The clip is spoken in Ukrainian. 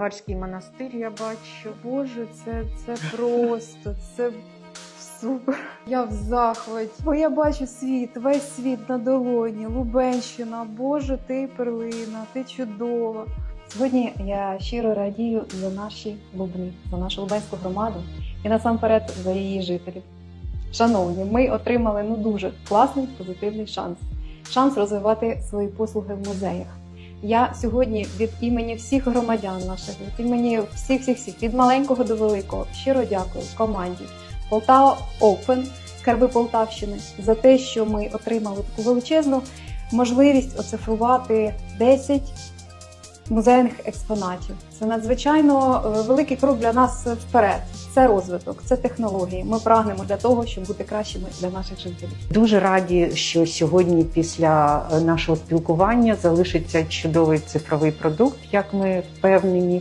Гарський монастир я бачу. Боже, це, це просто, це супер. Я в захваті. Бо я бачу світ, весь світ на долоні, Лубенщина. Боже, ти перлина, ти чудова. Сьогодні я щиро радію за наші лубни, за нашу лубенську громаду і насамперед за її жителів. Шановні, ми отримали ну дуже класний позитивний шанс. Шанс розвивати свої послуги в музеях. Я сьогодні від імені всіх громадян наших, від імені всіх всіх всіх від маленького до великого щиро дякую команді Полтава Open Скарби Полтавщини за те, що ми отримали таку величезну можливість оцифрувати 10 музейних експонатів. Це надзвичайно е, великий крок для нас вперед. Це розвиток, це технології. Ми прагнемо для того, щоб бути кращими для наших жителів. Дуже раді, що сьогодні після е, нашого спілкування залишиться чудовий цифровий продукт, як ми впевнені.